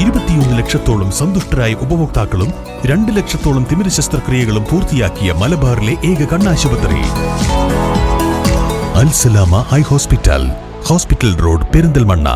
ഇരുപത്തിയൊന്ന് ലക്ഷത്തോളം സന്തുഷ്ടരായ ഉപഭോക്താക്കളും രണ്ട് ലക്ഷത്തോളം തിമിര ശസ്ത്രക്രിയകളും പൂർത്തിയാക്കിയ മലബാറിലെ ഏക കണ്ണാശുപത്രി. Alsalama eye hospital hospital road Perinthalmanna.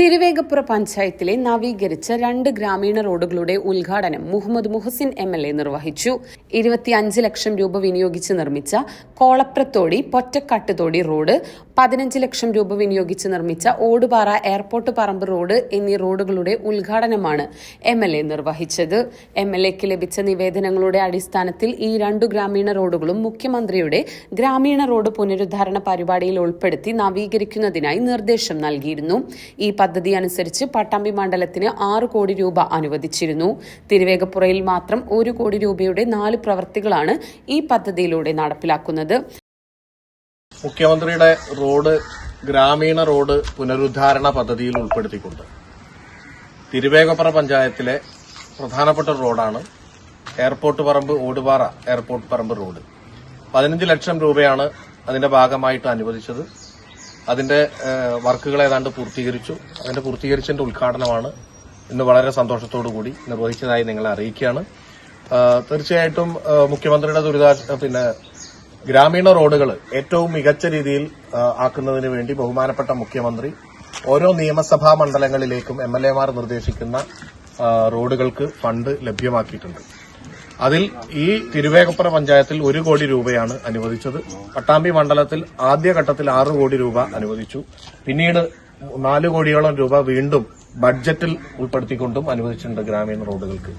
Thiruvegappura പഞ്ചായത്തിലെ നവീകരിച്ച രണ്ട് ഗ്രാമീണ റോഡുകളുടെ ഉദ്ഘാടനം Muhammad Muhsin M L A നിർവഹിച്ചു. ഇരുപത്തിയഞ്ച് ലക്ഷം രൂപ വിനിയോഗിച്ച് നിർമ്മിച്ച കോളപ്രത്തോടി പൊറ്റക്കാട്ടുതോടി റോഡ് പതിനഞ്ച് ലക്ഷം രൂപ വിനിയോഗിച്ച് നിർമ്മിച്ച ഓടുപാറ എയർപോർട്ട് പറമ്പ് റോഡ് എന്നീ റോഡുകളുടെ ഉദ്ഘാടനമാണ് എം എൽ എ നിർവഹിച്ചത്. എം എൽ എക്ക് ലഭിച്ച നിവേദനങ്ങളുടെ അടിസ്ഥാനത്തിൽ ഈ രണ്ടു ഗ്രാമീണ റോഡുകളും മുഖ്യമന്ത്രിയുടെ ഗ്രാമീണ റോഡ് പുനരുദ്ധാരണ പരിപാടിയിൽ ഉൾപ്പെടുത്തി നവീകരിക്കുന്നതിനായി നിർദ്ദേശം നൽകിയിരുന്നു. ഈ പദ്ധതി അനുസരിച്ച് പട്ടാമ്പി മണ്ഡലത്തിന് ആറ് കോടി രൂപ അനുവദിച്ചിരുന്നു. തിരുവേഗപ്പുറയിൽ മാത്രം ഒരു കോടി രൂപയുടെ നാല് പ്രവൃത്തികളാണ് ഈ പദ്ധതിയിലൂടെ നടപ്പിലാക്കുന്നത്. മുഖ്യമന്ത്രിയുടെ റോഡ് ഗ്രാമീണ റോഡ് പുനരുദ്ധാരണ പദ്ധതിയിൽ ഉൾപ്പെടുത്തിക്കൊണ്ട് തിരുവേഗപ്പുറ പഞ്ചായത്തിലെ പ്രധാനപ്പെട്ട റോഡാണ് എയർപോർട്ട് പറമ്പ് ഓടുപാറ എയർപോർട്ട് പറമ്പ് റോഡ്. പതിനഞ്ച് ലക്ഷം രൂപയാണ് അതിന്റെ ഭാഗമായിട്ട് അനുവദിച്ചത്. അതിന്റെ വർക്കുകൾ ഏതാണ്ട് പൂർത്തീകരിച്ചു. അതിന്റെ പൂർത്തീകരിച്ചതിന്റെ ഉദ്ഘാടനമാണ് ഇന്ന് വളരെ സന്തോഷത്തോടു കൂടി നിർവഹിച്ചതായി നിങ്ങളെ അറിയിക്കുകയാണ്. തീർച്ചയായിട്ടും മുഖ്യമന്ത്രിയുടെ ദുരിതാ പിന്നെ ഗ്രാമീണ റോഡുകൾ ഏറ്റവും മികച്ച രീതിയിൽ ആക്കുന്നതിന് വേണ്ടി ബഹുമാനപ്പെട്ട മുഖ്യമന്ത്രി ഓരോ നിയമസഭാ മണ്ഡലങ്ങളിലേക്കും എം എൽ എമാർ നിർദ്ദേശിക്കുന്ന റോഡുകൾക്ക് ഫണ്ട് ലഭ്യമാക്കിയിട്ടുണ്ട്. അതിൽ ഈ തിരുവേഗപ്പുറ പഞ്ചായത്തിൽ ഒരു കോടി രൂപയാണ് അനുവദിച്ചത്. പട്ടാമ്പി മണ്ഡലത്തിൽ ആദ്യഘട്ടത്തിൽ ആറ് കോടി രൂപ അനുവദിച്ചു. പിന്നീട് നാല് കോടിയോളം രൂപ വീണ്ടും ബഡ്ജറ്റിൽ ഉൾപ്പെടുത്തിക്കൊണ്ടും അനുവദിച്ചിട്ടുണ്ട് ഗ്രാമീണ റോഡുകൾക്ക്.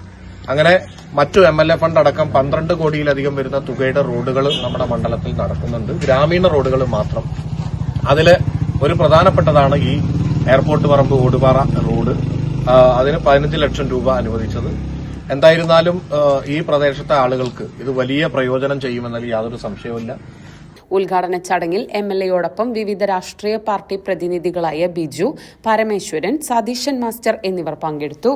അങ്ങനെ മറ്റു എം എൽ എ ഫണ്ട് അടക്കം പന്ത്രണ്ട് കോടിയിലധികം വരുന്ന തുകയുടെ റോഡുകൾ നമ്മുടെ മണ്ഡലത്തിൽ നടക്കുന്നുണ്ട്. ഗ്രാമീണ റോഡുകൾ മാത്രം. അതിൽ ഒരു പ്രധാനപ്പെട്ടതാണ് ഈ എയർപോർട്ട് പറമ്പ് ഓടുപാറ റോഡ്. അതിന് പതിനഞ്ച് ലക്ഷം രൂപ അനുവദിച്ചത്. എന്തായിരുന്നാലും ഈ പ്രദേശത്തെ ആളുകൾക്ക് ഇത് വലിയ പ്രയോജനം ചെയ്യുമെന്നതിൽ യാതൊരു സംശയവുമില്ല. ഉദ്ഘാടന ചടങ്ങിൽ എം എൽ എയോടൊപ്പം വിവിധ രാഷ്ട്രീയ പാർട്ടി പ്രതിനിധികളായ ബിജു പരമേശ്വരൻ സതീശൻ മാസ്റ്റർ എന്നിവർ പങ്കെടുത്തു.